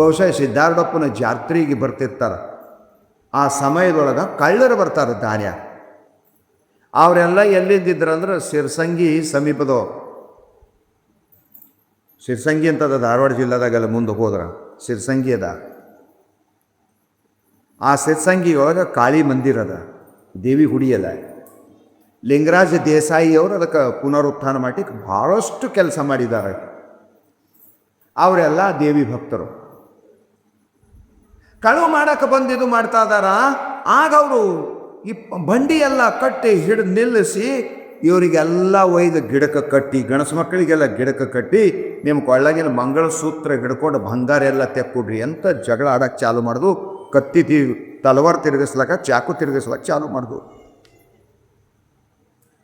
ಬಹುಶಃ ಸಿದ್ಧಾರ್ಡಪ್ಪನ ಜಾತ್ರೆಗೆ ಬರ್ತಿರ್ತಾರೆ. ಆ ಸಮಯದೊಳಗೆ ಕಳ್ಳರು ಬರ್ತಾರೆ ದಾರ್ಯ. ಅವರೆಲ್ಲ ಎಲ್ಲಿದ್ದಿದ್ರಂದ್ರೆ ಸಿರ್ಸಂಗಿ ಸಮೀಪದ. ಸಿರ್ಸಂಗಿ ಅಂತದ ಧಾರವಾಡ ಜಿಲ್ಲೆದಾಗೆಲ್ಲ ಮುಂದೆ ಹೋದ್ರೆ, ಸಿರ್ಸಂಗಿ ಅದ. ಆ ಸಿರ್ಸಂಗಿಯೊಳಗೆ ಕಾಳಿ ಮಂದಿರ ಅದ, ದೇವಿ ಹುಡಿ ಅದ. ಲಿಂಗರಾಜ ದೇಸಾಯಿ ಅವರು ಅದಕ್ಕೆ ಪುನರುತ್ಥಾನ ಮಾಡಿ ಭಾಳಷ್ಟು ಕೆಲಸ ಮಾಡಿದ್ದಾರೆ. ಅವರೆಲ್ಲ ದೇವಿ ಭಕ್ತರು. ಕಳುವು ಮಾಡಕ್ಕೆ ಬಂದಿದ್ದು ಮಾಡ್ತಾ ಇದಾರ ಆಗ ಅವರು ಈ ಬಂಡಿಯೆಲ್ಲ ಕಟ್ಟಿ ಹಿಡಿದು ನಿಲ್ಲಿಸಿ, ಇವರಿಗೆಲ್ಲ ಒಯ್ದು ಗಿಡಕ್ಕೆ ಕಟ್ಟಿ ಗಣಸು ಮಕ್ಕಳಿಗೆಲ್ಲ ಗಿಡಕ್ಕೆ ಕಟ್ಟಿ ನಿಮ್ಮ ಕೊಳ್ಳಗಿನ ಮಂಗಳಸೂತ್ರ ಹಿಡ್ಕೊಂಡು ಬಂಗಾರ ಎಲ್ಲ ತೆಕ್ಕೊಡ್ರಿ ಅಂತ ಜಗಳ ಆಡಕ್ಕೆ ಚಾಲು ಮಾಡಿದು, ಕತ್ತಿ ತಿ, ತಲವಾರ್ ತಿರುಗಿಸ್ಲಕ್ಕ, ಚಾಕು ತಿರುಗಿಸ್ಲಕ್ಕ ಚಾಲು ಮಾಡಿದ್ರು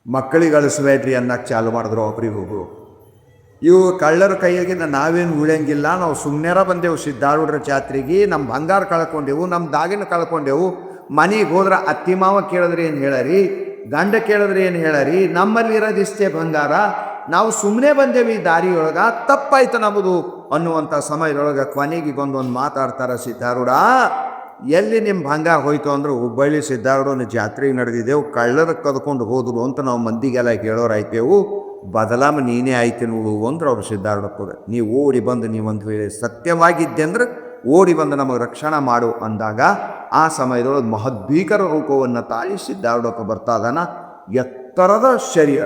ಮಕ್ಕಳಿಗೆ ಅಳಿಸ್ಬೇಡ್ರಿ ಅನ್ನಕ್ಕೆ ಚಾಲು ಮಾಡಿದ್ರು ಒಬ್ರಿಗೆ ಒಬ್ರು ಇವು ಕಳ್ಳರ ಕೈಯಾಗಿಂದ ನಾವೇನು ಉಳಿಯಂಗಿಲ್ಲ. ನಾವು ಸುಮ್ಮನೆರ ಬಂದೆವು ಸಿದ್ಧಾರೂಢರ ಜಾತ್ರೆಗೆ. ನಮ್ಮ ಬಂಗಾರ ಕಳ್ಕೊಂಡೆವು ನಮ್ಮ ದಾಗಿನ ಕಳ್ಕೊಂಡೆವು. ಮನೆಗೆ ಹೋದ್ರೆ ಅತ್ತಿ ಮಾವ ಕೇಳಿದ್ರೆ ಏನು ಹೇಳರಿ? ಗಂಡ ಕೇಳಿದ್ರೆ ಏನು ಹೇಳರಿ? ನಮ್ಮಲ್ಲಿ ಇರೋದಿಷ್ಟೇ ಬಂಗಾರ. ನಾವು ಸುಮ್ಮನೆ ಬಂದೇವಿ ಈ ದಾರಿಯೊಳಗೆ. ತಪ್ಪಾಯ್ತು ನಮ್ಮದು ಅನ್ನುವಂಥ ಸಮಯದೊಳಗೆ ಕೊನೆಗೆ ಒಂದೊಂದು ಮಾತಾಡ್ತಾರೆ ಸಿದ್ಧಾರೂಢ. ಎಲ್ಲಿ ನಿಮ್ಮ ಬಂಗಾರ ಹೋಯ್ತು ಅಂದ್ರೆ ಹುಬ್ಬಳ್ಳಿ ಸಿದ್ಧಾರೂಢನ ಜಾತ್ರೆಗೆ ನಡೆದಿದ್ದೆವು. ಕಳ್ಳರ ಕದ್ಕೊಂಡು ಹೋದರು ಅಂತ ನಾವು ಮಂದಿಗೆಲ್ಲ ಹೇಳೋರಾಯ್ತೇವು. ಬದಲಾಮ ನೀನೇ ಆಯ್ತು ನೋಡು ಅಂದ್ರೆ ಅವ್ರು ಸಿದ್ಧಾರೂಢಪ್ಪಗ ನೀವು ಓಡಿ ಬಂದು ನೀವೊಂದು ವೇಳೆ ಸತ್ಯವಾಗಿದ್ದೆ ಅಂದ್ರೆ ಓಡಿ ಬಂದು ನಮಗೆ ರಕ್ಷಣೆ ಮಾಡು ಅಂದಾಗ ಆ ಸಮಯದೊಳಗೆ ಮಹದ್ಭೀಕರ ರೂಪವನ್ನು ತಾಳಿ ಬರ್ತಾ ಇದಾನ ಎತ್ತರದ ಶರೀರ.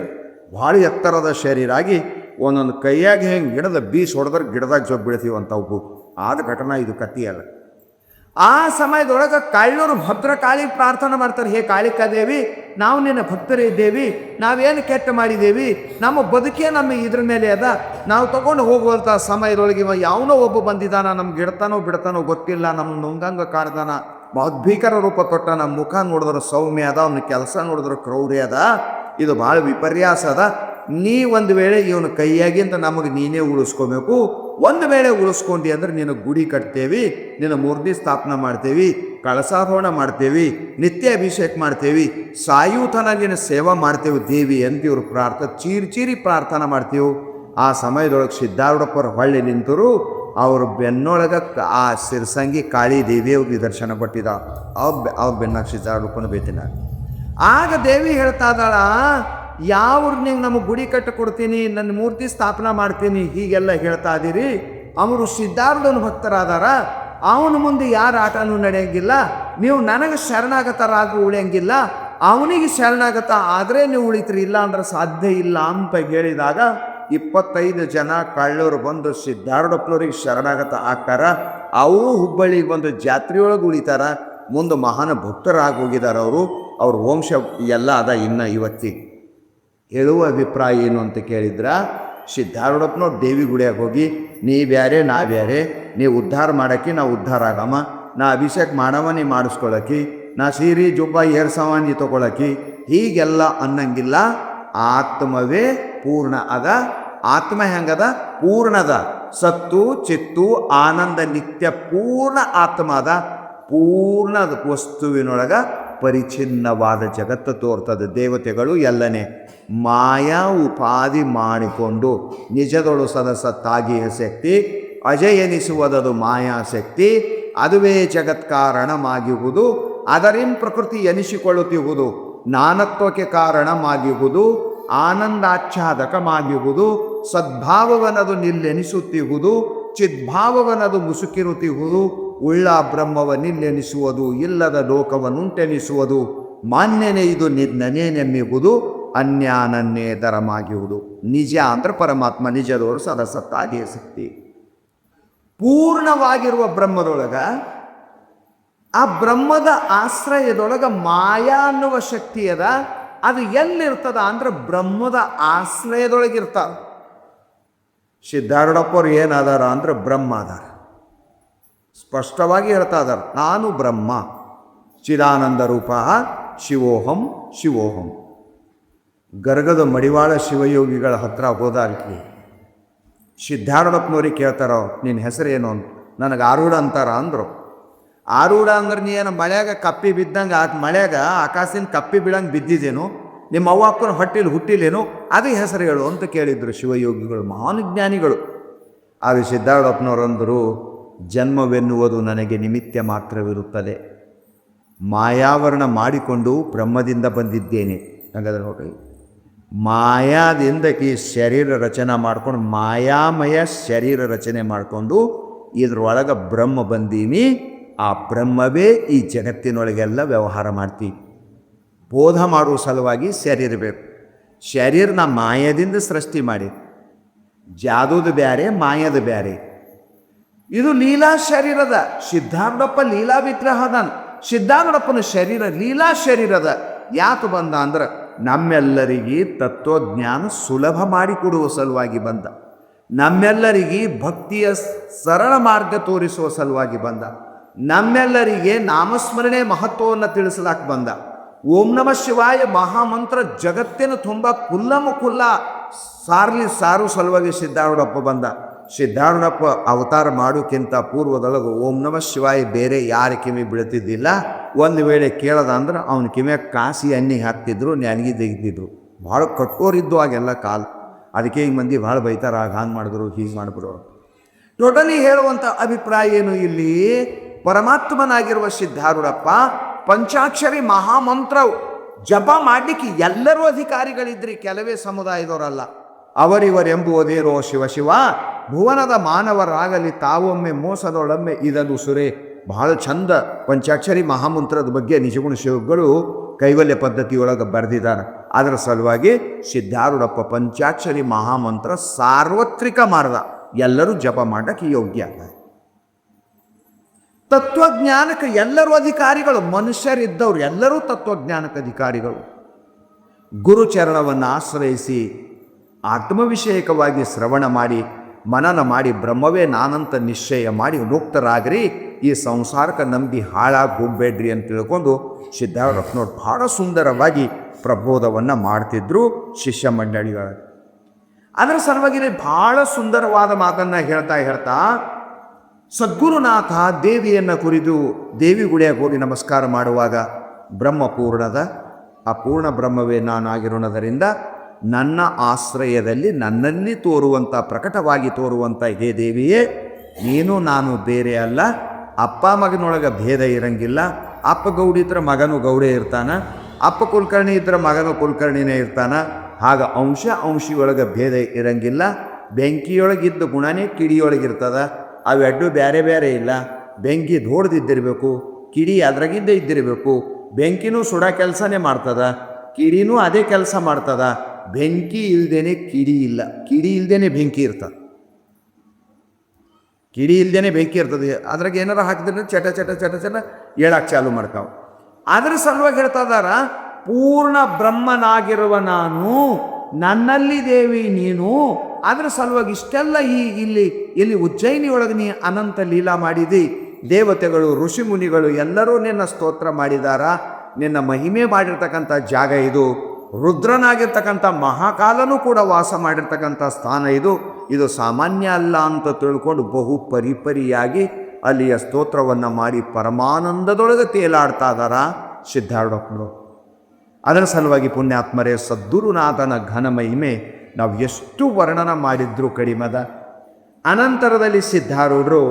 ಭಾಳ ಎತ್ತರದ ಶರೀರ ಆಗಿ ಒಂದೊಂದು ಕೈಯಾಗಿ ಹೆಂಗೆ ಗಿಡದ ಬೀಸ್ ಹೊಡೆದ್ರೆ ಗಿಡದಾಗ ಜೊಬ್ಬ ಅವು ಆದ ಘಟನಾ ಇದು ಕಥೆಯಲ್ಲ ಆ ಸಮಯದೊಳಗೆ ಕಳ್ಳರು ಭದ್ರ ಕಾಳಿ ಪ್ರಾರ್ಥನೆ ಮಾಡ್ತಾರೆ, ಹೇ ಕಾಳಿಕಾ ದೇವಿ, ನಾವು ನಿನ್ನ ಭಕ್ತರಿದ್ದೇವಿ ನಾವೇನು ಕೆಟ್ಟ ಮಾಡಿದ್ದೇವಿ, ನಮ್ಮ ಬದುಕೇ ನಮ್ಮ ಇದ್ರ ಮೇಲೆ ಅದ, ನಾವು ತಗೊಂಡು ಹೋಗುವಂಥ ಸಮಯದೊಳಗೆ ಇವ ಯಾವನೋ ಒಬ್ಬ ಬಂದಿದ್ದಾನ ನಮ್ಗೆ ಗಿಡ್ತಾನೋ ಬಿಡ್ತಾನೋ ಗೊತ್ತಿಲ್ಲ, ನಮ್ಮ ನುಂಗಂಗ ಕಾಡ್ದಾನ ಭೀಕರ ರೂಪ ತೊಟ್ಟ, ನಮ್ಮ ಮುಖ ನೋಡಿದ್ರೆ ಸೌಮ್ಯ ಅದ, ಅವನ ಕೆಲಸ ನೋಡಿದ್ರೆ ಕ್ರೌರ್ಯ ಅದ. ಇದು ಭಾಳ ವಿಪರ್ಯಾಸ ಅದ. ನೀ ಒಂದು ವೇಳೆ ಇವನ ಕೈಯಾಗಿಂದ ನಮಗೆ ನೀನೇ ಉಳಿಸ್ಕೋಬೇಕು, ಒಂದು ವೇಳೆ ಉಳಿಸ್ಕೊಂಡಿ ಅಂದ್ರೆ ನಿನ್ನ ಗುಡಿ ಕಟ್ತೇವಿ, ನಿನ್ನ ಮೂರ್ತಿ ಸ್ಥಾಪನೆ ಮಾಡ್ತೇವಿ ಕಳಸಾರೋಹಣ ಮಾಡ್ತೇವಿ ನಿತ್ಯ ಅಭಿಷೇಕ ಮಾಡ್ತೇವಿ ಸಾಯುತನ ನಿನ್ನ ಸೇವಾ ಮಾಡ್ತೇವೆ ದೇವಿ ಅಂತ ಇವ್ರು ಪ್ರಾರ್ಥ, ಚೀರಿ ಚೀರಿ ಪ್ರಾರ್ಥನೆ ಮಾಡ್ತೇವೆ. ಆ ಸಮಯದೊಳಗೆ ಸಿದ್ಧಾರೂಢಪ್ಪರ ಹೊಳ್ಳಿ ನಿಂತರು, ಅವ್ರ ಬೆನ್ನೊಳಗ ಆ ಸಿರ್ಸಂಗಿ ಕಾಳಿ ದೇವಿಯವ್ರಿಗೆ ದರ್ಶನ ಕೊಟ್ಟಿದ್ದ ಅವ್ರ ಬೆ ಅವ್ರ ಬೆನ್ನಾಗ ಸಿದ್ಧಾರೂಢಪ್ಪನ ಬೇತಿನ ಆಗ ದೇವಿ ಹೇಳ್ತಾ ಇದ್ದಾಳ ಯಾವ್ರು ನೀವು ನಮಗೆ ಗುಡಿ ಕಟ್ಟಿ ಕೊಡ್ತೀನಿ, ನನ್ನ ಮೂರ್ತಿ ಸ್ಥಾಪನಾ ಮಾಡ್ತೀನಿ, ಹೀಗೆಲ್ಲ ಹೇಳ್ತಾ ಇದ್ದೀರಿ. ಅವರು ಸಿದ್ಧಾರ್ಥನ ಭಕ್ತರಾದಾರ. ಅವನ ಮುಂದೆ ಯಾರ ಆಟನೂ ನಡೆಯಂಗಿಲ್ಲ. ನೀವು ನನಗೆ ಶರಣಾಗತರಾಗಿ ಉಳಿಯಂಗಿಲ್ಲ. ಅವನಿಗೆ ಶರಣಾಗತ ಆದರೆ ನೀವು ಉಳಿತ್ರಿ ಇಲ್ಲ ಅಂದ್ರೆ ಸಾಧ್ಯ ಇಲ್ಲ ಅಂತ ಹೇಳಿದಾಗ ಇಪ್ಪತ್ತೈದು ಜನ ಕಳ್ಳರು ಬಂದು ಸಿದ್ಧಾರೂಢಪ್ಪನವ್ರಿಗೆ ಶರಣಾಗತ ಆಗ್ತಾರ. ಅವರು ಹುಬ್ಬಳ್ಳಿಗೆ ಬಂದು ಜಾತ್ರೆಯೊಳಗೆ ಉಳಿತಾರ. ಮುಂದೆ ಮಹಾನ್ ಭಕ್ತರಾಗಿ ಹೋಗಿದ್ದಾರೆ ಅವರು. ಅವ್ರ ವಂಶ ಎಲ್ಲ ಅದ ಇನ್ನು ಇವತ್ತಿಗೆ. ಹೇಳುವ ಅಭಿಪ್ರಾಯ ಏನು ಅಂತ ಕೇಳಿದ್ರ ಸಿದ್ಧಾರೂಢಪ್ಪನವ್ರು ದೇವಿ ಗುಡಿಯಾಗ ಹೋಗಿ ನೀ ಬ್ಯಾರೆ ನಾ ಬ್ಯಾರೆ ನೀ ಉದ್ಧಾರ ಮಾಡೋಕ್ಕೆ ನಾ ಉದ್ಧಾರ ಆಗಮ್ಮ. ನಾ ಅಭಿಷೇಕ ಮಾಡವ ನೀ ಮಾಡಿಸ್ಕೊಳಕಿ, ನಾ ಸೀರೆ, ಜುಬ್ಬ ಏರ್ಸವ ನೀ ತೊಗೊಳಕಿ. ಹೀಗೆಲ್ಲ ಅನ್ನಂಗಿಲ್ಲ. ಆತ್ಮವೇ ಪೂರ್ಣ ಅದ. ಆತ್ಮ ಹೆಂಗದ? ಪೂರ್ಣದ. ಸತ್ತು, ಚಿತ್ತು, ಆನಂದ ನಿತ್ಯ ಪೂರ್ಣ ಆತ್ಮ ಅದ. ಪೂರ್ಣ ವಸ್ತುವಿನೊಳಗ ಪರಿಚ್ಛಿನ್ನವಾದ ಜಗತ್ತು ತೋರ್ತದೆ. ದೇವತೆಗಳು ಎಲ್ಲನೇ ಮಾಯಾ ಉಪಾಧಿ ಮಾಡಿಕೊಂಡು ನಿಜದೊಳು ಸದಸತ್ತಾಗಿಯ ಶಕ್ತಿ ಎನಿಸುವುದದು ಮಾಯಾಶಕ್ತಿ ಅದುವೇ ಜಗತ್ಕಾರಣವಾಗಿರುವುದು ಅದರಿಂ ಪ್ರಕೃತಿ ಎನಿಸಿಕೊಳ್ಳುತ್ತಿರುವುದು ನಾನತ್ವಕ್ಕೆ ಕಾರಣವಾಗಿರುವುದು ಆನಂದಾಚ್ಛಾದಕವಾಗಿರುವುದು ಸದ್ಭಾವವನದು ನಿಲ್ಲೆನಿಸುತ್ತಿರುವುದು ಚಿದ್ಭಾವವನದು ಮುಸುಕಿರುತ್ತಿರುವುದು ಉಳ್ಳ ಬ್ರಹ್ಮವ ನಿಲ್ಲೆನಿಸುವುದು ಇಲ್ಲದ ಲೋಕವನ್ನುಂಟೆನಿಸುವುದು. ಮಾನ್ಯನೇ ಇದು ನನೇನೆಮ್ಮಿಗುವುದು ಅನ್ಯಾನನ್ಯೇತರಮಾಗಿರುವುದು ನಿಜ ಅಂದ್ರೆ ಪರಮಾತ್ಮ ನಿಜದವರು ಸದಸತ್ತಾಗಿಯೇ ಶಕ್ತಿ ಪೂರ್ಣವಾಗಿರುವ ಬ್ರಹ್ಮದೊಳಗ, ಆ ಬ್ರಹ್ಮದ ಆಶ್ರಯದೊಳಗ ಮಾಯಾ ಅನ್ನುವ ಶಕ್ತಿ ಅದ, ಅದು ಎಲ್ಲಿರ್ತದ ಅಂದ್ರೆ ಬ್ರಹ್ಮದ ಆಶ್ರಯದೊಳಗಿರ್ತಾರ ಸಿದ್ಧಾರೂಢಪ್ಪವ್ರು ಏನಾದಾರ ಅಂದ್ರೆ ಬ್ರಹ್ಮ ಅದಾರ. ಸ್ಪಷ್ಟವಾಗಿ ಹೇಳ್ತಾ ಇದ್ದಾರೆ. ನಾನು ಬ್ರಹ್ಮ. ಚಿದಾನಂದ ರೂಪ. ಶಿವೋಹಂ ಶಿವೋಹಂ. ಗರ್ಗದ ಮಡಿವಾಳ ಶಿವಯೋಗಿಗಳ ಹತ್ರ ಹೋದಾಗಿ ಸಿದ್ಧಾರೂಢಪ್ಪನವ್ರಿಗೆ ಕೇಳ್ತಾರೋ ನಿನ್ನ ಹೆಸರೇನು ಅಂತ. ನನಗೆ ಆರೂಢ ಅಂತಾರ ಅಂದರು. ಆರೂಢ ಅಂದ್ರೆ ನೀ ಏನು ಮಳೆಯಾಗ ಕಪ್ಪಿ ಬಿದ್ದಂಗೆ ಆ ಮಳೆಯಾಗ ಆಕಾಶದಿಂದ ಕಪ್ಪಿ ಬೀಳಂಗೆ ಬಿದ್ದಿದ್ದೇನು ನಿಮ್ಮ ಅವ್ವ ಅಪ್ಪನ ಹೊಟ್ಟಿಲಿ ಹುಟ್ಟಿಲೇನು ಅದೇ ಹೆಸರು ಹೇಳು ಅಂತ ಕೇಳಿದರು ಶಿವಯೋಗಿಗಳು, ಮಹಾನ್ ಜ್ಞಾನಿಗಳು. ಆದರೆ ಸಿದ್ಧಾರೂಢಪ್ಪನವ್ರು ಅಂದರು ಜನ್ಮವೆನ್ನುವುದು ನನಗೆ ನಿಮಿತ್ತ ಮಾತ್ರವಿರುತ್ತದೆ. ಮಾಯಾವರಣ ಮಾಡಿಕೊಂಡು ಬ್ರಹ್ಮದಿಂದ ಬಂದಿದ್ದೇನೆ. ಹಾಗಾದರೆ ನೋಡಿ ಮಾಯಾದಿಂದ ಈ ಶರೀರ ರಚನೆ ಮಾಡ್ಕೊಂಡು, ಮಾಯಾಮಯ ಶರೀರ ರಚನೆ ಮಾಡಿಕೊಂಡು, ಇದರೊಳಗೆ ಬ್ರಹ್ಮ ಬಂದೀನಿ. ಆ ಬ್ರಹ್ಮವೇ ಈ ಜಗತ್ತಿನೊಳಗೆಲ್ಲ ವ್ಯವಹಾರ ಮಾಡ್ತೀನಿ. ಬೋಧ ಮಾಡುವ ಸಲುವಾಗಿ ಶರೀರ ಬೇಕು. ಶರೀರನ ಮಾಯದಿಂದ ಸೃಷ್ಟಿ ಮಾಡಿ. ಜಾದೂದು ಬ್ಯಾರೆ, ಮಾಯದ ಬ್ಯಾರೆ. ಇದು ಲೀಲಾ ಶರೀರದ, ಸಿದ್ಧಾಂತಪ್ಪ ಲೀಲಾ ವಿಗ್ರಹದ ಸಿದ್ಧಾಂತಪ್ಪನ ಶರೀರ ಲೀಲಾ ಶರೀರದ. ಯಾತು ಬಂದ ಅಂದ್ರೆ ನಮ್ಮೆಲ್ಲರಿಗೆ ತತ್ವಜ್ಞಾನ ಸುಲಭ ಮಾಡಿಕೊಡುವ ಸಲುವಾಗಿ ಬಂದ. ನಮ್ಮೆಲ್ಲರಿಗೆ ಭಕ್ತಿಯ ಸರಳ ಮಾರ್ಗ ತೋರಿಸುವ ಸಲುವಾಗಿ ಬಂದ. ನಮ್ಮೆಲ್ಲರಿಗೆ ನಾಮಸ್ಮರಣೆ ಮಹತ್ವವನ್ನು ತಿಳಿಸಲಾಕ ಬಂದ. ಓಂ ನಮ ಶಿವಾಯ ಮಹಾಮಂತ್ರ ಜಗತ್ತಿನ ತುಂಬ ಕುಲ್ಲಮ ಕುಲ್ಲ ಸಾರ್ಲಿ ಸಾರು ಸಲುವಾಗಿ ಸಿದ್ಧಾರೂಢಪ್ಪ ಬಂದ. ಸಿದ್ಧಾರೂಢಪ್ಪ ಅವತಾರ ಮಾಡೋಕ್ಕಿಂತ ಪೂರ್ವದೊಳಗೆ ಓಂ ನಮ ಶಿವಾಯ ಬೇರೆ ಯಾರ ಕಿಮಿ ಬೀಳ್ತಿದ್ದಿಲ್ಲ ಒಂದು ವೇಳೆ ಕೇಳದ ಅಂದ್ರೆ ಅವನ ಕಿಮೆ ಕಾಸಿ ಎಣ್ಣೆ ಹಾಕ್ತಿದ್ರು, ನ್ಯಾನ್ಗಿ ತೆಗಿತಿದ್ರು. ಭಾಳ ಕಟ್ಟೋರಿದ್ದು ಆಗೆಲ್ಲ ಕಾಲ. ಅದಕ್ಕೆ ಈಗ ಮಂದಿ ಭಾಳ ಬೈತಾರ, ಆಗ ಹಂಗೆ ಮಾಡಿದ್ರು, ಹೀಗೆ ಮಾಡಿಬಿಡೋ ಟೋಟಲಿ ಹೇಳುವಂಥ ಅಭಿಪ್ರಾಯ ಏನು ಇಲ್ಲಿ? ಪರಮಾತ್ಮನಾಗಿರುವ ಸಿದ್ಧಾರೂಢಪ್ಪ ಪಂಚಾಕ್ಷರಿ ಮಹಾಮಂತ್ರವು ಜಪ ಮಾಡಲಿಕ್ಕೆ ಎಲ್ಲರೂ ಅಧಿಕಾರಿಗಳಿದ್ರಿ, ಕೆಲವೇ ಸಮುದಾಯದವರಲ್ಲ. ಅವರಿವರೆಂಬುವುದೇರೋ ಶಿವಶಿವ ಶಿವ ಭುವನದ ಮಾನವರಾಗಲಿ ತಾವೊಮ್ಮೆ ಮೋಸದೊಳಮ್ಮೆ ಇದನ್ನು ಸುರೇ. ಬಹಳ ಚಂದ ಪಂಚಾಕ್ಷರಿ ಮಹಾಮಂತ್ರದ ಬಗ್ಗೆ ನಿಜಗುಣ ಶಿವಗಳು ಕೈವಲ್ಯ ಪದ್ಧತಿಯೊಳಗೆ ಬರೆದಿದ್ದಾರೆ ಅದರ ಸಲುವಾಗಿ ಸಿದ್ಧಾರೂಢಪ್ಪ ಪಂಚಾಕ್ಷರಿ ಮಹಾಮಂತ್ರ ಸಾರ್ವತ್ರಿಕ ಮಾರ್ಗ. ಎಲ್ಲರೂ ಜಪ ಮಾಡಕ್ಕೆ ಯೋಗ್ಯ. ತತ್ವಜ್ಞಾನಕ್ಕೆ ಎಲ್ಲರೂ ಅಧಿಕಾರಿಗಳು, ಮನುಷ್ಯರಿದ್ದವರು ಎಲ್ಲರೂ ತತ್ವಜ್ಞಾನಕ್ಕೆ ಅಧಿಕಾರಿಗಳು. ಗುರುಚರಣವನ್ನು ಆಶ್ರಯಿಸಿ ಆತ್ಮವಿಷಯಕವಾಗಿ ಶ್ರವಣ ಮಾಡಿ, ಮನನ ಮಾಡಿ, ಬ್ರಹ್ಮವೇ ನಾನಂತ ನಿಶ್ಚಯ ಮಾಡಿ ಮುಕ್ತರಾಗ್ರಿ. ಈ ಸಂಸಾರಕ್ಕೆ ನಂಬಿ ಹಾಳಾಗಿ ಹೋಗ್ಬೇಡ್ರಿ ಅಂತ ತಿಳ್ಕೊಂಡು ಸಿದ್ಧಾರತ್ನವ್ರು ಬಹಳ ಸುಂದರವಾಗಿ ಪ್ರಬೋಧವನ್ನು ಮಾಡ್ತಿದ್ರು ಶಿಷ್ಯ ಮಂಡಳಿಗಳ ಅದರ ಸಲುವಾಗಿ ಬಹಳ ಸುಂದರವಾದ ಮಾತನ್ನು ಹೇಳ್ತಾ ಹೇಳ್ತಾ ಸದ್ಗುರುನಾಥ ದೇವಿಯನ್ನು ಕುರಿದು ದೇವಿ ಗುಡಿಯ ಹೋಗಿ ನಮಸ್ಕಾರ ಮಾಡುವಾಗ ಬ್ರಹ್ಮ ಪೂರ್ಣದ ಆ ಪೂರ್ಣ ಬ್ರಹ್ಮವೇ ನಾನಾಗಿರೋಣದರಿಂದ ನನ್ನ ಆಶ್ರಯದಲ್ಲಿ ನನ್ನಲ್ಲಿ ತೋರುವಂಥ, ಪ್ರಕಟವಾಗಿ ತೋರುವಂಥ ಹೇ ದೇವಿಯೇ, ನೀನು ನಾನು ಬೇರೆ ಅಲ್ಲ, ಅಪ್ಪ ಮಗನೊಳಗೆ ಭೇದ ಇರಂಗಿಲ್ಲ, ಅಪ್ಪ ಗೌಡಿ ಇದ್ರೆ ಮಗನು ಗೌಡೇ ಇರ್ತಾನೆ, ಅಪ್ಪ ಕುಲಕರ್ಣಿ ಇದ್ರೆ ಮಗನು ಕುಲಕರ್ಣಿನೇ ಇರ್ತಾನೆ, ಹಾಗ ಅಂಶ ಅಂಶಿಯೊಳಗೆ ಭೇದ ಇರಂಗಿಲ್ಲ, ಬೆಂಕಿಯೊಳಗಿದ್ದ ಗುಣನೇ ಕಿಡಿಯೊಳಗಿರ್ತದ, ಅವೆಡ್ಡು ಬೇರೆ ಬೇರೆ ಇಲ್ಲ, ಬೆಂಕಿ ದೊಡ್ದಿದ್ದಿರಬೇಕು, ಕಿಡಿ ಅದ್ರಾಗಿದ್ದೇ ಇದ್ದಿರಬೇಕು, ಬೆಂಕಿನೂ ಸುಡ ಕೆಲಸನೇ ಮಾಡ್ತದ, ಕಿಡಿನೂ ಅದೇ ಕೆಲಸ ಮಾಡ್ತದ ಬೆಂಕಿ ಇಲ್ದೇನೆ ಕಿಡಿ ಇಲ್ಲ. ಕಿಡಿ ಇಲ್ದೇನೆ ಬೆಂಕಿ ಇರ್ತದೆ. ಕಿಡಿ ಇಲ್ದೇನೆ ಬೆಂಕಿ ಇರ್ತದೆ. ಅದ್ರಾಗ ಏನಾರ ಹಾಕಿದ್ರೆ ಚಟ ಚಟ ಚಟ ಚಟ ಹೇಳಕ್ಕೆ ಚಾಲು ಮಾಡ್ತಾವ. ಅದ್ರ ಸಲುವಾಗಿ ಹೇಳ್ತಾ ಇದಾರ ಪೂರ್ಣ ಬ್ರಹ್ಮನಾಗಿರುವ ನಾನು, ನನ್ನಲ್ಲಿ ದೇವಿ ನೀನು, ಅದ್ರ ಸಲುವಾಗಿ ಇಷ್ಟೆಲ್ಲ ಈ ಇಲ್ಲಿ ಇಲ್ಲಿ ಉಜ್ಜಯಿನಿಯೊಳಗೆ ನೀ ಅನಂತ ಲೀಲಾ ಮಾಡಿದಿ. ದೇವತೆಗಳು, ಋಷಿ ಮುನಿಗಳು ಎಲ್ಲರೂ ನಿನ್ನ ಸ್ತೋತ್ರ ಮಾಡಿದಾರ. ನಿನ್ನ ಮಹಿಮೆ ಮಾಡಿರ್ತಕ್ಕಂಥ ಜಾಗ ಇದು. ರುದ್ರನಾಗಿರ್ತಕ್ಕಂಥ ಮಹಾಕಾಲನೂ ಕೂಡ ವಾಸ ಮಾಡಿರ್ತಕ್ಕಂಥ ಸ್ಥಾನ ಇದು. ಇದು ಸಾಮಾನ್ಯ ಅಲ್ಲ ಅಂತ ತಿಳ್ಕೊಂಡು ಬಹು ಪರಿಪರಿಯಾಗಿ ಅಲ್ಲಿಯ ಸ್ತೋತ್ರವನ್ನು ಮಾಡಿ ಪರಮಾನಂದದೊಳಗೆ ತೇಲಾಡ್ತಾ ಇದಾರ ಸಿದ್ಧಾರ್ಥರು ಅದರ ಸಲುವಾಗಿ ಪುಣ್ಯಾತ್ಮರೇ ಸದ್ಗುರುನಾಥನ ಘನ ಮಹಿಮೆ ನಾವು ಎಷ್ಟು ವರ್ಣನ ಮಾಡಿದ್ರು ಕಡಿಮದ ಅನಂತರದಲ್ಲಿ ಸಿದ್ಧಾರೂಢರು,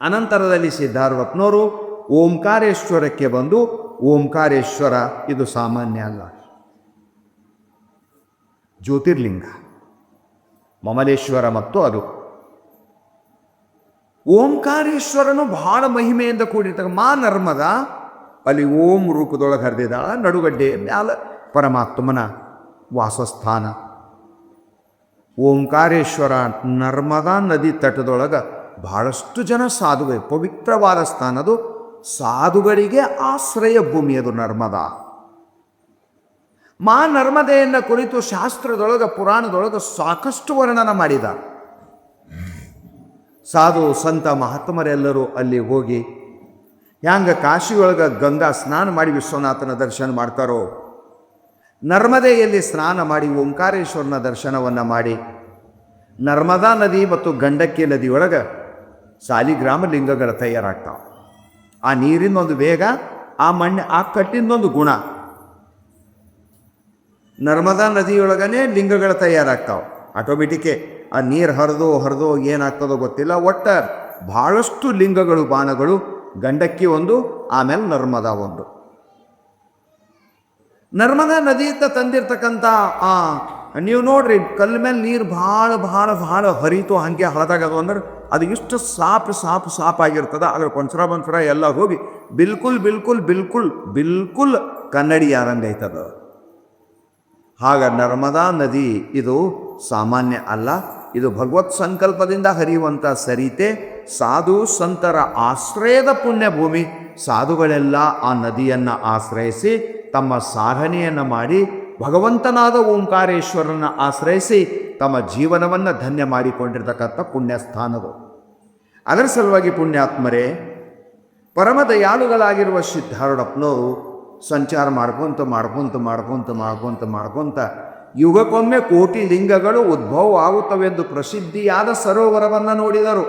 ಅನಂತರದಲ್ಲಿ ಸಿದ್ಧಾರೂಢಪ್ಪನವರು ಓಂಕಾರೇಶ್ವರಕ್ಕೆ ಬಂದು ಓಂಕಾರೇಶ್ವರ ಇದು ಸಾಮಾನ್ಯ ಅಲ್ಲ. ಜ್ಯೋತಿರ್ಲಿಂಗ. ಮಮಲೇಶ್ವರ ಮತ್ತು ಅದು. ಓಂಕಾರೇಶ್ವರನು ಬಹಳ ಮಹಿಮೆಯಿಂದ ಕೂಡಿರ್ತಕ್ಕ ಮಾ ನರ್ಮದ. ಅಲ್ಲಿ ಓಂ ರೂಪದೊಳಗೆ ಹರಿದಿದ ನಡುಗಡ್ಡೆ ಮ್ಯಾಲ ಪರಮಾತ್ಮನ ವಾಸಸ್ಥಾನ. ಓಂಕಾರೇಶ್ವರ ನರ್ಮದಾ ನದಿ ತಟದೊಳಗೆ ಬಹಳಷ್ಟು ಜನ ಸಾಧುಗಳು, ಪವಿತ್ರವಾದ ಸ್ಥಾನದು ಸಾಧುಗಳಿಗೆ ಆಶ್ರಯ ಭೂಮಿಯದು ನರ್ಮದಾ. ಮಾ ನರ್ಮದೆಯನ್ನು ಕುರಿತು ಶಾಸ್ತ್ರದೊಳಗೆ ಪುರಾಣದೊಳಗೆ ಸಾಕಷ್ಟು ವರ್ಣನ ಮಾಡಿದ. ಸಾಧು ಸಂತ ಮಹಾತ್ಮರೆಲ್ಲರೂ ಅಲ್ಲಿ ಹೋಗಿ ಯಾಂಗ ಕಾಶಿಯೊಳಗೆ ಗಂಗಾ ಸ್ನಾನ ಮಾಡಿ ವಿಶ್ವನಾಥನ ದರ್ಶನ ಮಾಡ್ತಾರೋ? ನರ್ಮದೆಯಲ್ಲಿ ಸ್ನಾನ ಮಾಡಿ ಓಂಕಾರೇಶ್ವರನ ದರ್ಶನವನ್ನು ಮಾಡಿ, ನರ್ಮದಾ ನದಿ ಮತ್ತು ಗಂಡಕ್ಕಿ ನದಿಯೊಳಗೆ ಸಾಲಿಗ್ರಾಮ ಲಿಂಗಗಳ ತಯಾರಾಗ್ತಾವೆ. ಆ ನೀರಿನೊಂದು ವೇಗ, ಆ ಮಣ್ಣು, ಆ ಕಟ್ಟಿನೊಂದು ಗುಣ. ನರ್ಮದಾ ನದಿಯೊಳಗನೆ ಲಿಂಗಗಳು ತಯಾರಾಗ್ತಾವೆ. ಆಟೋಮೆಟಿಕೆ ಆ ನೀರು ಹರಿದು ಹರಿದು ಏನಾಗ್ತದೋ ಗೊತ್ತಿಲ್ಲ. ಒಟ್ಟ ಭಾಳಷ್ಟು ಲಿಂಗಗಳು ಬಾಣಗಳು ಗಂಡಕ್ಕಿ ಒಂದು, ಆಮೇಲೆ ನರ್ಮದಾ ಒಂದು. ನರ್ಮದಾ ನದಿಯಿಂದ ತಂದಿರ್ತಕ್ಕಂಥ ಆ, ನೀವು ನೋಡ್ರಿ ಕಲ್ಲ ಮೇಲೆ ನೀರು ಭಾಳ ಭಾಳ ಭಾಳ ಹರಿತು, ಹಾಗೆ ಹಳದಾಗದು ಅಂದ್ರೆ ಅದು ಇಷ್ಟು ಸಾಪ್ ಸಾಪ್ ಸಾಪ್ ಆಗಿರ್ತದ. ಅದ್ರ ಕೊಂಚರ ಬಂಚರ ಎಲ್ಲ ಹೋಗಿ ಬಿಲ್ಕುಲ್ ಬಿಲ್ಕುಲ್ ಬಿಲ್ಕುಲ್ ಬಿಲ್ಕುಲ್ ಕನ್ನಡಿ ಯಾರಂಗೆ ಐತದ. ಹಾಗ ನರ್ಮದಾ ನದಿ ಇದು ಸಾಮಾನ್ಯ ಅಲ್ಲ, ಇದು ಭಗವತ್ ಸಂಕಲ್ಪದಿಂದ ಹರಿಯುವಂಥ ಸರಿತೆ, ಸಾಧು ಸಂತರ ಆಶ್ರಯದ ಪುಣ್ಯ ಭೂಮಿ ಸಾಧುಗಳೆಲ್ಲ ಆ ನದಿಯನ್ನು ಆಶ್ರಯಿಸಿ, ತಮ್ಮ ಸಾಧನೆಯನ್ನು ಮಾಡಿ, ಭಗವಂತನಾದ ಓಂಕಾರೇಶ್ವರನ ಆಶ್ರಯಿಸಿ, ತಮ್ಮ ಜೀವನವನ್ನು ಧನ್ಯ ಮಾಡಿಕೊಂಡಿರ್ತಕ್ಕಂಥ ಪುಣ್ಯಸ್ಥಾನದು ಅದರ ಸಲುವಾಗಿ ಪುಣ್ಯಾತ್ಮರೇ ಪರಮದಯಾಳುಗಳಾಗಿರುವ ಸಿದ್ಧಾರೂಢಪ್ಪನವರು ಸಂಚಾರ ಮಾಡ್ಕೊಂತ ಮಾಡ್ಕೊಂತ ಮಾಡ್ಕೊಂತ ಮಾಡ್ಕೊಂತ ಮಾಡ್ಕೊಂತ ಯುಗಕ್ಕೊಮ್ಮೆ ಕೋಟಿ ಲಿಂಗಗಳು ಉದ್ಭವ ಆಗುತ್ತವೆಂದು ಪ್ರಸಿದ್ಧಿಯಾದ ಸರೋವರವನ್ನು ನೋಡಿದರು.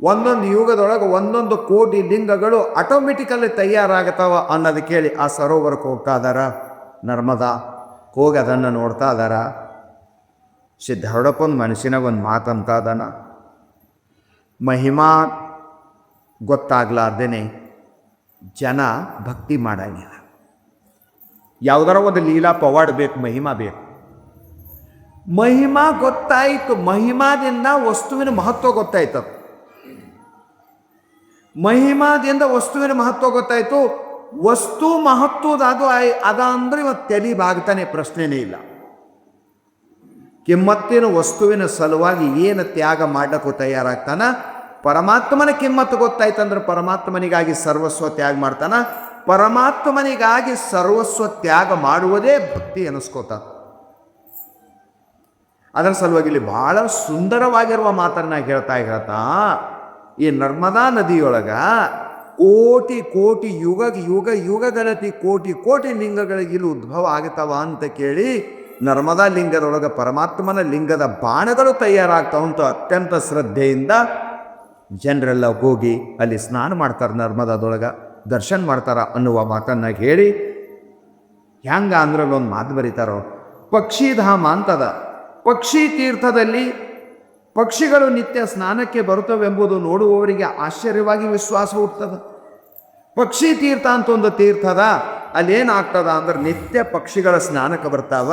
ಒಂದೊಂದು ಯುಗದೊಳಗೆ ಒಂದೊಂದು ಕೋಟಿ ಲಿಂಗಗಳು ಆಟೋಮೆಟಿಕಲ್ಲಿ ತಯಾರಾಗತ್ತವ ಅನ್ನೋದು ಕೇಳಿ ಆ ಸರೋವರಕ್ಕೆ ಹೋಗ್ತಾ ಇದಾರ ನರ್ಮದಾ, ಹೋಗಿ ಅದನ್ನು ನೋಡ್ತಾ ಇದಾರ ಸಿದ್ಧಾರೂಢಪ್ಪನ ಮನಸ್ಸಿನಾಗ ಒಂದು ಮಾತಂತ ಮಹಿಮಾ ಗೊತ್ತಾಗ್ಲಾರ್ದೇನೆ ಜನ ಭಕ್ತಿ ಮಾಡಂಗಿಲ್ಲ. ಯಾವ್ದಾರ ಒಂದು ಲೀಲಾ ಪವಾಡ್ ಬೇಕು, ಮಹಿಮಾ ಬೇಕು. ಮಹಿಮಾ ಗೊತ್ತಾಯಿತು, ಮಹಿಮಾದಿಂದ ವಸ್ತುವಿನ ಮಹತ್ವ ಗೊತ್ತಾಯ್ತದ ಮಹಿಮಾದಿಂದ ವಸ್ತುವಿನ ಮಹತ್ವ ಗೊತ್ತಾಯ್ತು, ವಸ್ತು ಮಹತ್ವದ ಅದು ಅದ ಅಂದ್ರೆ ಇವತ್ತು ತಲೆ ಬಾಗ್ತಾನೆ, ಪ್ರಶ್ನೆನೇ ಇಲ್ಲ. ಕಿಮ್ಮತ್ತಿನ ವಸ್ತುವಿನ ಸಲುವಾಗಿ ಏನು ತ್ಯಾಗ ಮಾಡಕ್ಕೂ ತಯಾರಾಗ್ತಾನ? ಪರಮಾತ್ಮನ ಕಿಮ್ಮತ್ತು ಗೊತ್ತಾಯ್ತಂದ್ರೆ ಪರಮಾತ್ಮನಿಗಾಗಿ ಸರ್ವಸ್ವ ತ್ಯಾಗ ಮಾಡ್ತಾನ. ಪರಮಾತ್ಮನಿಗಾಗಿ ಸರ್ವಸ್ವ ತ್ಯಾಗ ಮಾಡುವುದೇ ಭಕ್ತಿ ಅನಿಸ್ಕೋತ ಅದರ ಸಲುವಾಗಿ ಇಲ್ಲಿ ಬಹಳ ಸುಂದರವಾಗಿರುವ ಮಾತನ್ನ ಹೇಳ್ತಾ ಹೇಳ್ತಾ ಈ ನರ್ಮದಾ ನದಿಯೊಳಗ ಕೋಟಿ ಕೋಟಿ ಯುಗ ಯುಗ ಯುಗಗಳತಿ ಕೋಟಿ ಕೋಟಿ ಲಿಂಗಗಳಿಗೆ ಇಲ್ಲಿ ಉದ್ಭವ ಆಗತ್ತವ ಅಂತ ಕೇಳಿ ನರ್ಮದಾ ಲಿಂಗದೊಳಗೆ ಪರಮಾತ್ಮನ ಲಿಂಗದ ಬಾಣಗಳು ತಯಾರಾಗ್ತಾವಂತ ಅತ್ಯಂತ ಶ್ರದ್ಧೆಯಿಂದ. ಜನರೆಲ್ಲ ಹೋಗಿ ಅಲ್ಲಿ ಸ್ನಾನ ಮಾಡ್ತಾರೆ ನರ್ಮದಾದೊಳಗೆ, ದರ್ಶನ ಮಾಡ್ತಾರ ಅನ್ನುವ ಮಾತನ್ನು ಹೇಳಿ, ಹ್ಯಾಂಗ ಅಂದ್ರೆ ಒಂದು ಮಾತು ಬರೀತಾರೋ ಪಕ್ಷಿಧಾಮ ಅಂತದ. ಪಕ್ಷಿ ತೀರ್ಥದಲ್ಲಿ ಪಕ್ಷಿಗಳು ನಿತ್ಯ ಸ್ನಾನಕ್ಕೆ ಬರುತ್ತವೆಂಬುದು ನೋಡುವವರಿಗೆ ಆಶ್ಚರ್ಯವಾಗಿ ವಿಶ್ವಾಸ ಹುಟ್ಟದ ಪಕ್ಷಿ ತೀರ್ಥ ಅಂತ ಒಂದು ತೀರ್ಥದ, ಅಲ್ಲೇನಾಗ್ತದ ಅಂದ್ರೆ ನಿತ್ಯ ಪಕ್ಷಿಗಳ ಸ್ನಾನಕ್ಕೆ ಬರ್ತಾವ.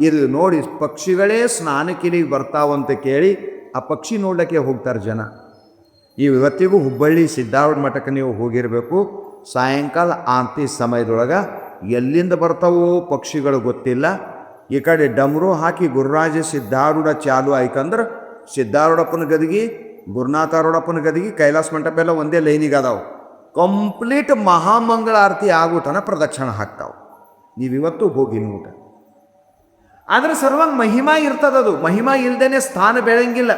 ಇದು ನೋಡಿ ಪಕ್ಷಿಗಳೇ ಸ್ನಾನಕ್ಕಿಲಿಗೆ ಬರ್ತಾವಂತ ಕೇಳಿ ಆ ಪಕ್ಷಿ ನೋಡ್ಲಿಕ್ಕೆ ಹೋಗ್ತಾರೆ ಜನ. ಇವತ್ತಿಗೂ ಹುಬ್ಬಳ್ಳಿ ಸಿದ್ಧಾರೂಢ ಮಠಕ್ಕೆ ನೀವು ಹೋಗಿರಬೇಕು. ಸಾಯಂಕಾಲ ಆಂತಿ ಸಮಯದೊಳಗೆ ಎಲ್ಲಿಂದ ಬರ್ತಾವೋ ಪಕ್ಷಿಗಳು ಗೊತ್ತಿಲ್ಲ. ಈ ಕಡೆ ಡಮರು ಹಾಕಿ ಗುರುರಾಜ ಸಿದ್ಧಾರೂಢ ಚಾಲು ಆಯ್ಕಂದ್ರೆ ಸಿದ್ಧಾರೂಢಪ್ಪನ ಗದಗಿ, ಗುರುನಾಥಾರೂಢಪ್ಪನ ಗದಗಿ, ಕೈಲಾಸ ಮಂಟಪ ಎಲ್ಲ ಒಂದೇ ಲೈನಿಗೆ ಅದಾವೆ. ಕಂಪ್ಲೀಟ್ ಮಹಾಮಂಗಳಾರತಿ ಆಗೋ ತನ ಪ್ರದಕ್ಷಿಣ ಹಾಕ್ತಾವೆ. ನೀವು ಇವತ್ತು ಹೋಗಿ ಊಟ ಆದರೆ ಸರ್ವಂಗ್ ಮಹಿಮಾ ಇರ್ತದದು. ಮಹಿಮಾ ಇಲ್ದೇನೆ ಸ್ಥಾನ ಬೆಳಂಗಿಲ್ಲ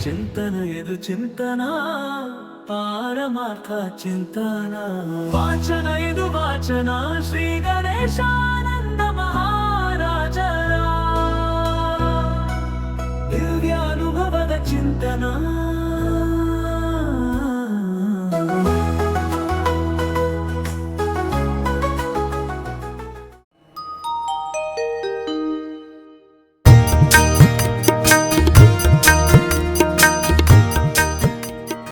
చింతన ఎదు చింతన పారమార్థ చింతన. వాచన ఎదు వాచన శ్రీ గణేశానంద మహారాజరా. దివ్యానుభవద చింతనా.